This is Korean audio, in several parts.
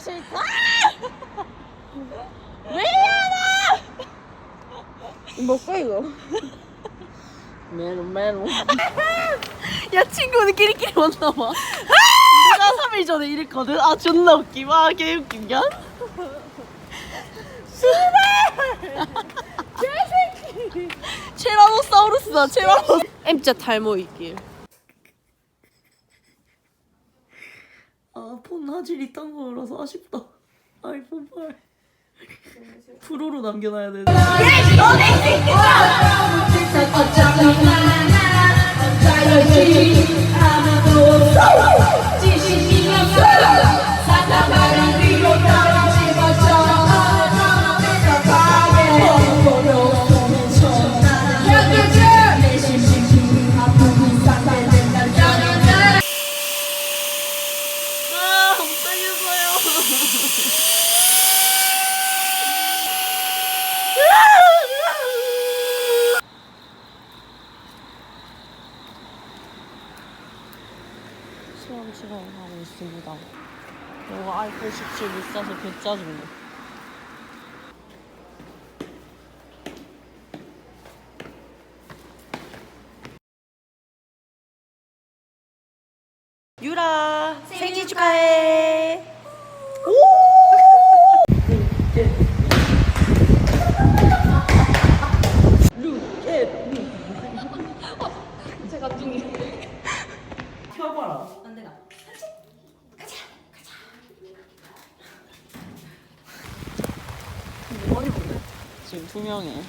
싫다. 왜 이러나? 먹고 이거. 메론 메론. 야 친구는 끼리끼리 왔나 봐. 내가 3일 전에 이랬거든. 아 존나 웃김. 아 개웃김냐? 개새끼. 체라노사우루스다 체라노. M자 탈모 있길. 아, 폰 화질이 딴 거라서 아쉽다. 아이폰 8. 프로로 남겨놔야 돼. 아, 실험하고 있습니다. 이거 아이폰 17 비싸서 개 짜증나. 유라 생일 축하해. 제가 뚱이. 켜봐라. 안 되나? 명이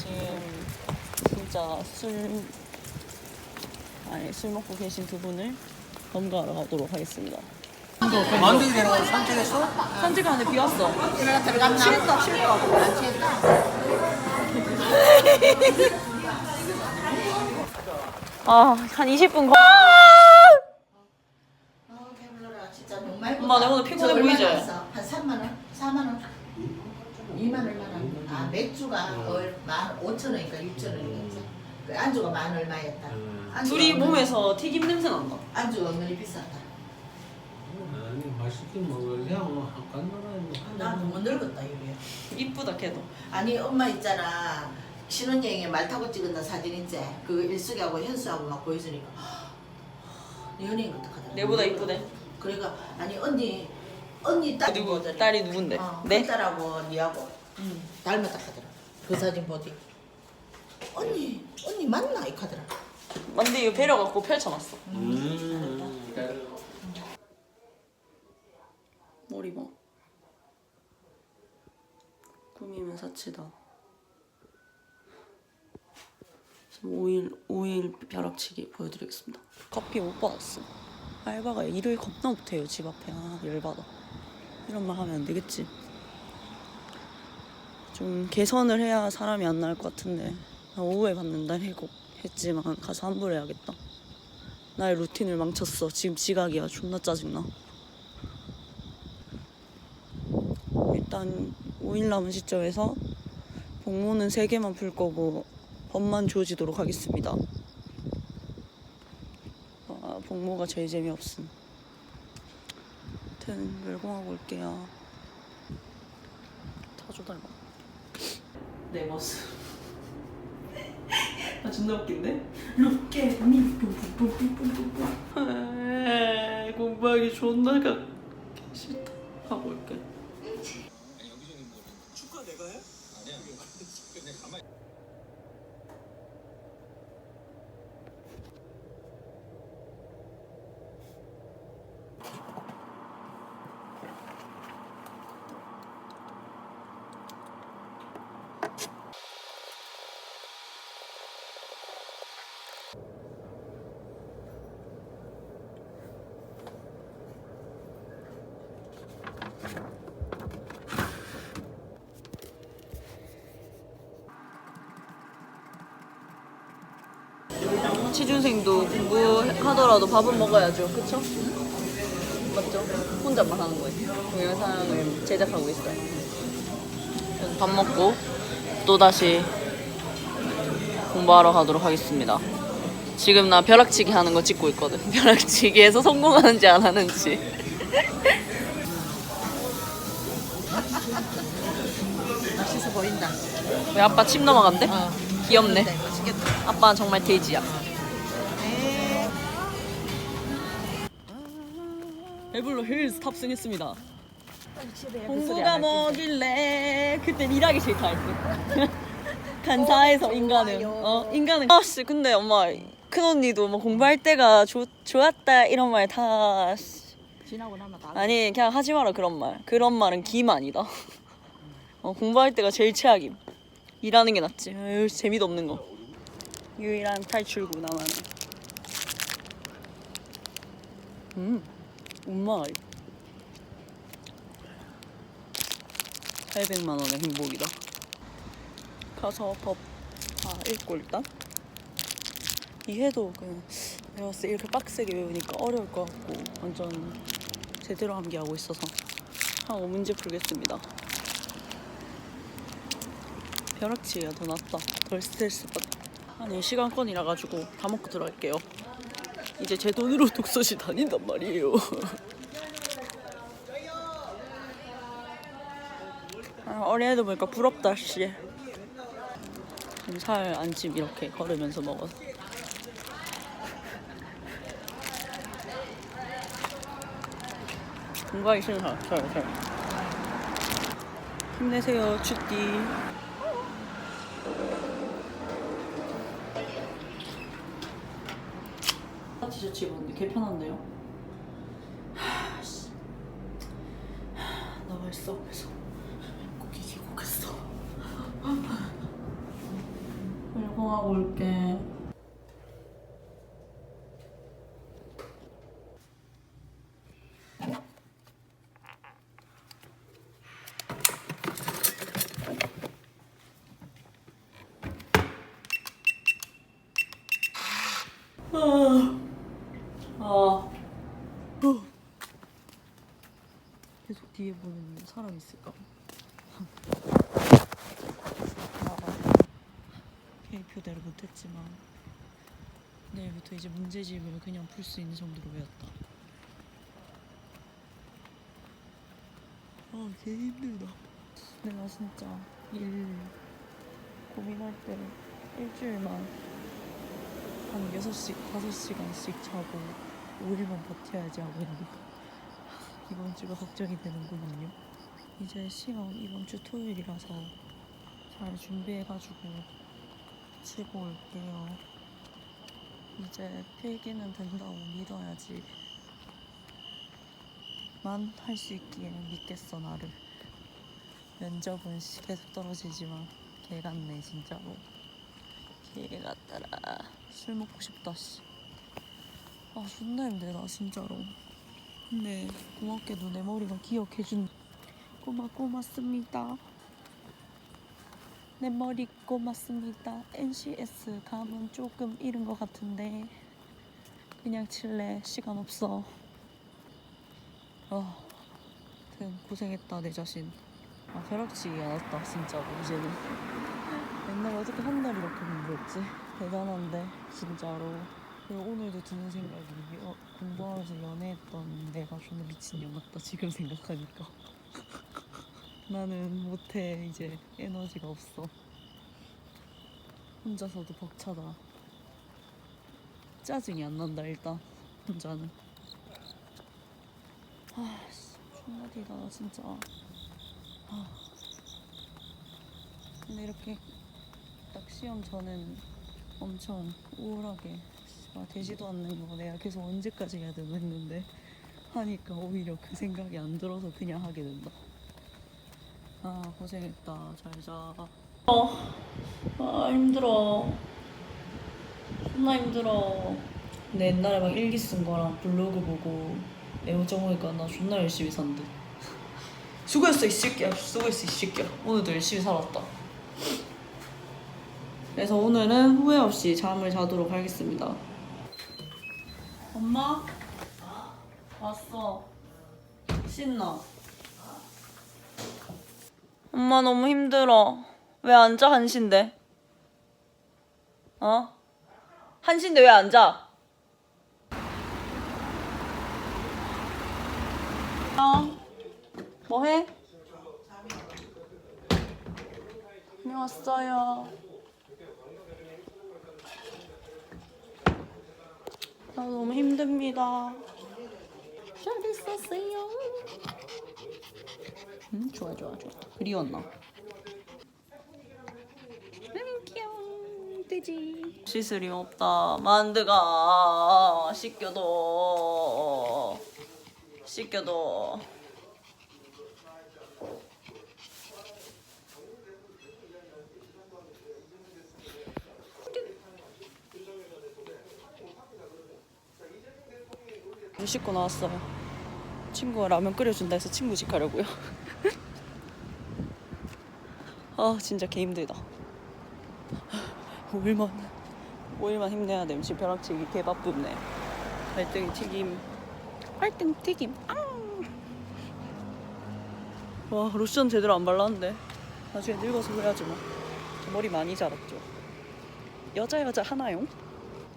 지금 진짜 술 아니 술 먹고 계신 두 분을 검거하러 가도록 하겠습니다. 만들기 되는 산책했어? 산책하는데 비 왔어. 취했다 취했다. 안 취했다. 아한 20분 거. 아. 엄마, 내가 오늘 피곤해 저 보이지? 얼마나 샀어? 한 3만 원? 4만 원? 2만 얼마나? 아 맥주가 얼만 5천 원이니까 6천 원이겠지. 그 안주가 만 얼마였다. 안주가 둘이 몸에서 튀김 냄새 난다. 안주가 얼마나 비쌌다. 아니 맛있게 먹으려고 한간 나라에 나못 늙었다 이게. 이쁘다 걔도. 아니 엄마 있잖아 신혼여행에 말 타고 찍은 사진 있지? 그 일숙이하고 현수하고 막 보여주니까 연예인 같다 하더라. 내보다 이쁘대. 그러니까 아니 언니 언니 딸 누구. 딸이 누군데? 어, 네? 그 딸하고 니하고 닮았다 하더라. 그 사진 보디. 언니 언니 맞나 이 카더라. 근데 이거 배려 갖고 펼쳐놨어. 음. 머리 봐. 꾸미면 사치다. 지금 5일 5일 벼락치기 보여드리겠습니다. 커피 못 받았어. 알바가 일을 겁나 못해요 집 앞에. 아 열받아. 이런 말 하면 안 되겠지. 좀 개선을 해야 사람이 안 나을 것 같은데 나 오후에 받는다 해고 했지만 가서 환불해야겠다. 나의 루틴을 망쳤어. 지금 지각이야. 존나 짜증나. 일단 5일 남은 시점에서 복무는 3개만 풀 거고 법만 주어지도록 하겠습니다. 아, 복무가 제일 재미없음. 아무튼 멸공하고 올게요. 타조 닮아. 내 모습. 아 존나 웃긴데? At me. 뿜뿜뿜뿜뿜뿜. 공부하기 존나 가 취준생도 공부하더라도 밥은 먹어야죠. 그쵸? 맞죠? 혼자만 하는 거예요. 동영상을 제작하고 있어요. 밥 먹고 또다시 공부하러 가도록 하겠습니다. 지금 나 벼락치기 하는 거 찍고 있거든. 벼락치기에서 성공하는지 안 하는지. 맛있어 보인다. 왜 아빠 침 넘어간대? 어. 귀엽네. 맛있겠다. 아빠는 정말 돼지야. 에블로 힐스 탑승했습니다. 그 공부가 뭐길래 그땐 일하기 싫다 했어. 간사해서 인간은 좋아요. 어 인간은 아씨 근데 엄마 큰 언니도 뭐 공부할 때가 좋 좋았다 이런 말다 지나고 나면 다. 아니 그냥 하지 마라 그런 말 그런 말은 기만이다. 어 공부할 때가 제일 최악임. 일하는 게 낫지. 에휴, 재미도 없는 거. 유일한 탈출구 나만의. 음, 엄마. 800만 원의 행복이다. 가서 법 다 읽고 일단. 이 해도 그냥 내가 봤을 때 이렇게 빡세게 외우니까 어려울 것 같고 완전 제대로 암기하고 있어서 하고 문제 풀겠습니다. 벼락치기가 더 낫다. 덜 스트레스 받아. 아니 시간권이라 가지고 다 먹고 들어갈게요. 이제 제 돈으로 독서실 다닌단 말이에요. 아, 어린애들 보니까 부럽다 씨. 살 안찜 이렇게 걸으면서 먹어서. 공부하기 싫은 사람. 힘내세요 주띠. 티셔츠 입었는데 개 편한데요? 하씨. 나와 있어 그래서 꼭 이기고겠어. 활동하고 올게. 아. 아. 뒤에 보는 사람 있을까? 계획표대로 못했지만 내일부터 이제 문제집을 그냥 풀 수 있는 정도로 외웠다. 아, 개 힘들다. 내가 진짜 일 고민할 때 일주일만 한 6시, 5시간씩 자고 5일만 버텨야지 하고 있는데 이번 주가 걱정이 되는군요. 이제 시험 이번 주 토요일이라서 잘 준비해가지고 치고 올게요. 이제 필기는 된다고 믿어야지. 만 할 수 있기에 믿겠어 나를. 면접은 씨 계속 떨어지지만 개 같네 진짜로. 개 같더라. 술 먹고 싶다 씨. 아 존나 힘들다 진짜로. 근데 고맙게도 내 머리가 기억해준. 고마 고맙습니다. 내 머리 고맙습니다. NCS 감은 조금 잃은 것 같은데 그냥 칠래 시간 없어. 아, 하여튼 고생했다 내 자신. 아안 왔다 진짜로 이제는. 옛날에 어떻게 한 달 이렇게 공부했지? 대단한데 진짜로. 그리고 오늘도 드는 생각이 어, 공부하면서 연애했던 내가 존나 미친년 같다 지금 생각하니까. 나는 못해 이제 에너지가 없어 혼자서도 벅차다 짜증이 안 난다 일단 혼자는 아씨 존나 디다 나 진짜 아. 근데 이렇게 딱 시험 전엔 엄청 우울하게 아, 되지도 않는 거 내가 계속 언제까지 해야 되나 했는데 하니까 오히려 그 생각이 안 들어서 그냥 하게 된다. 아 고생했다. 잘 자. 어, 아 힘들어. 존나 힘들어. 근데 옛날에 막 일기 쓴 거랑 블로그 보고 메모 적으니까 나 존나 열심히 산대. 수고했어 이 새끼야. 수고했어 이 새끼야. 오늘도 열심히 살았다. 그래서 오늘은 후회 없이 잠을 자도록 하겠습니다 엄마? 왔어 신나 엄마 너무 힘들어. 왜 앉아 한신데? 어? 한신데 왜 앉아? 안녕. 뭐해? 다녀왔어요. 나 너무 힘듭니다. 잘 있었어요. 음, 좋아, 좋아, 좋아. 그리웠나? 음, 귀여워. 돼지. 시스림 없다. 만드가 씻겨도. 씻겨도. 씻고 나왔어요. 친구가 라면 끓여준다 해서 친구 집 가려고요. 아 진짜 개 힘들다. 5일만 5일만 힘내야 됨. 지금 벼락치기 개 바쁘네. 발등이 튀김. 발등 튀김. 앙! 와 로션 제대로 안 발랐는데 나중에 늙어서 그래야지 뭐. 머리 많이 자랐죠. 여자 여자 하나요?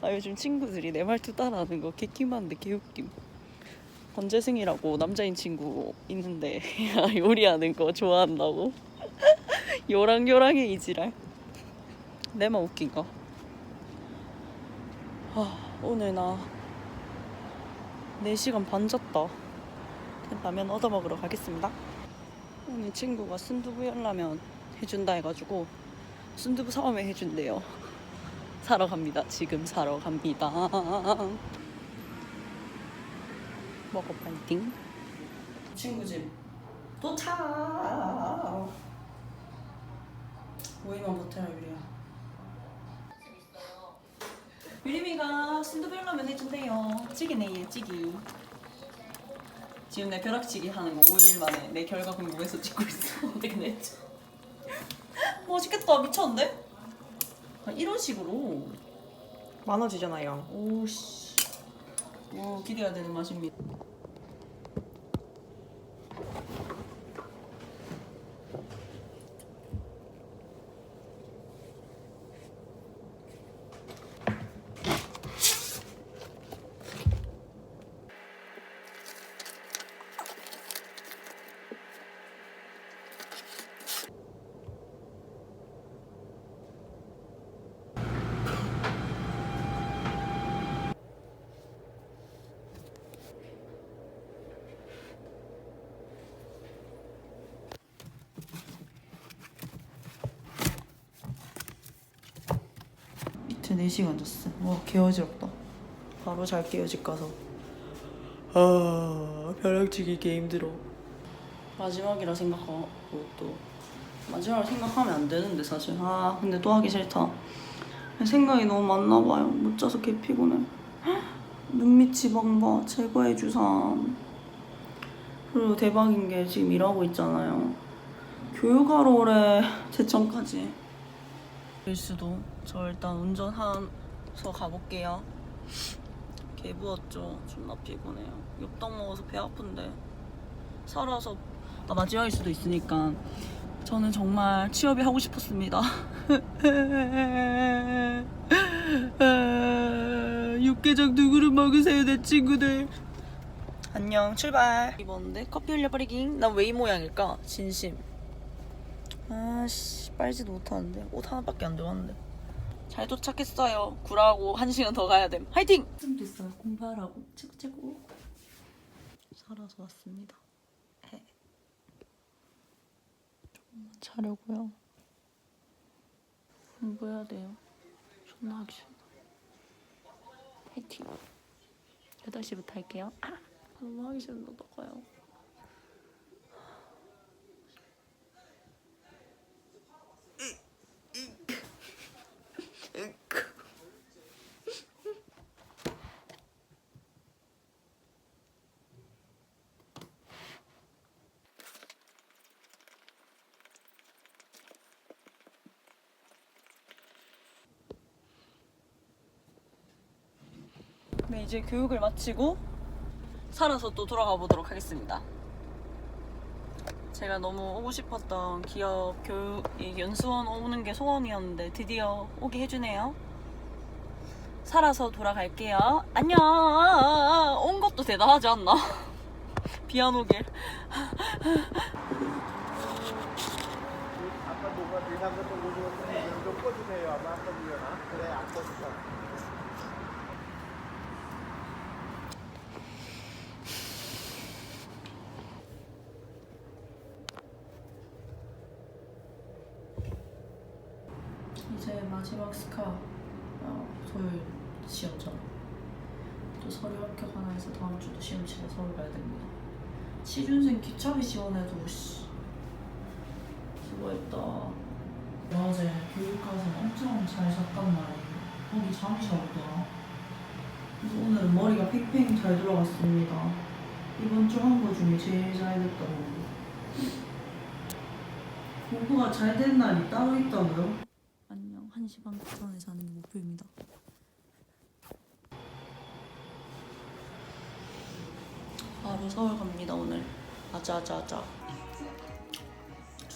아 요즘 친구들이 내 말투 따라하는 거 개킹한데 개웃김. 권재승이라고 남자인 친구 있는데 요리하는 거 좋아한다고? 요랑요랑해 이지랄. 내만 웃긴가 아 오늘 나 4시간 반 잤다. 라면 얻어먹으러 가겠습니다. 오늘 친구가 순두부 열라면 해준다 해가지고 순두부 사오면 해준대요. 사러 갑니다. 지금 사러 갑니다 먹어 파이팅. 친구 집 도착! 모이만 버텨라 유리야. 유리미가 순두부열라면 해준대요. 찌개네 얘 찌기. 지금 내 벼락치기 하는 거 5일 만에 내 결과 궁금해서 찍고 있어. 어떻게 냈지 맛있겠다 미쳤는데? 아, 이런 식으로. 많아지잖아요. 오씨 오 기대가 되는 맛입니다 4시간 잤어. 와 개어지럽다. 바로 잘게요 집 가서. 아 벼락치기 개 힘들어. 마지막이라 생각하고 또 마지막으로 생각하면 안 되는데 사실. 아 근데 또 하기 싫다. 생각이 너무 많나 봐요. 못 자서 개 피곤해. 눈밑 지방바 제거해 주삼 그리고 대박인 게 지금 일하고 있잖아요. 교육하러 오래. 제청까지 일 수도. 저 일단 운전하서 가볼게요. 개 부었죠. 존나 피곤해요. 엽떡 먹어서 배 아픈데 살아서 나 마지막일 수도 있으니까 저는 정말 취업이 하고 싶었습니다. 육개장 두 그릇 먹으세요 내 친구들. 안녕 출발. 입었는데 커피 흘려버리기 난 왜 이 모양일까? 진심. 아씨 빨지도 못하는데 옷 하나밖에 안 들어왔는데. 잘 도착했어요. 구라고 한 시간 더 가야 됨. 화이팅! 좀 됐어요. 공부하라고. 최고 최고. 살아서 왔습니다. 해. 좀만 자려고요. 공부해야 돼요. 존나 하기 싫다 화이팅. 8시부터 할게요. 아, 너무 하기 싫은데 어떡해요 이제 교육을 마치고 살아서 또 돌아가 보도록 하겠습니다. 제가 너무 오고 싶었던 기업 교육 이 연수원 오는 게 소원이었는데 드디어 오게 해주네요. 살아서 돌아갈게요. 안녕. 온 것도 대단하지 않나? 비 안 오게. 아까 누가 대상 같은 거 좀 꺼주세요. 아마 아까 주려나? 그래, 안 꺼주자. 이제 마지막 스카 어, 토요일 시험잖아. 또 서류 합격 하나 해서 다음 주도 시험 치러 서울 가야 됩니다. 취준생 기차비 지원해도 씨 수고했다. 어제 교육가서 엄청 잘 잤단 말이에요. 거기 잠이 잘 오더라. 그래서 오늘은 머리가 팽팽 잘 돌아갔습니다. 이번 주 한 거 중에 제일 잘 거. 공부가 잘 된 날이 따로 있다고요? 안녕. 1시 반 전에 자는 게 목표입니다. 바로 서울 갑니다 오늘. 아자 아자 아자.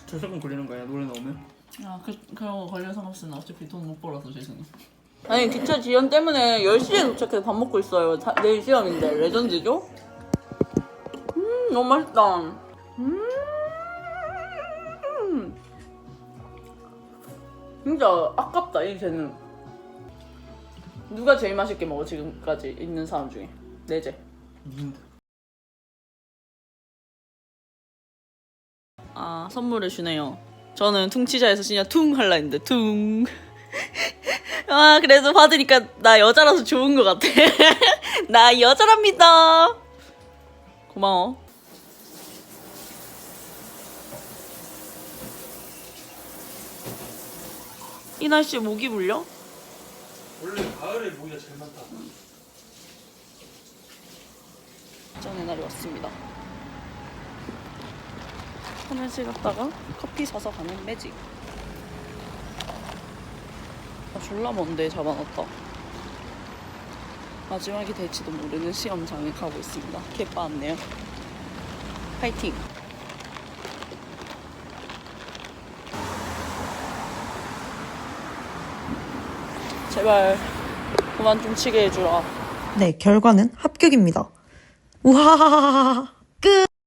저작권 걸리는 거야 노래 나오면? 아, 그, 그런 거 걸려 상관없으면 어차피 돈 못 벌어서 죄송해. 아니 기차 지연 때문에 10시에 도착해서 밥 먹고 있어요 자- 내일 시험인데 레전드죠? 음 너무 맛있다 진짜 아깝다 이제는 누가 제일 맛있게 먹어 지금까지 있는 사람 중에 네제 아 선물을 주네요 저는 퉁치자에서 진짜 퉁 할라 했는데 퉁 아, 그래도 받으니까 나 여자라서 좋은 것 같아. 나 여자랍니다. 고마워. 이 날씨에 모기 물려? 원래 가을에 모기가 제일 많다 전의 날이 왔습니다. 화장실 갔다가 커피 사서 가는 매직. 아, 졸라 먼데 잡아놨다. 마지막이 될지도 모르는 시험장에 가고 있습니다. 개빠았네요. 파이팅! 제발 그만 좀 치게 해주라. 네, 결과는 합격입니다. 우하하하하.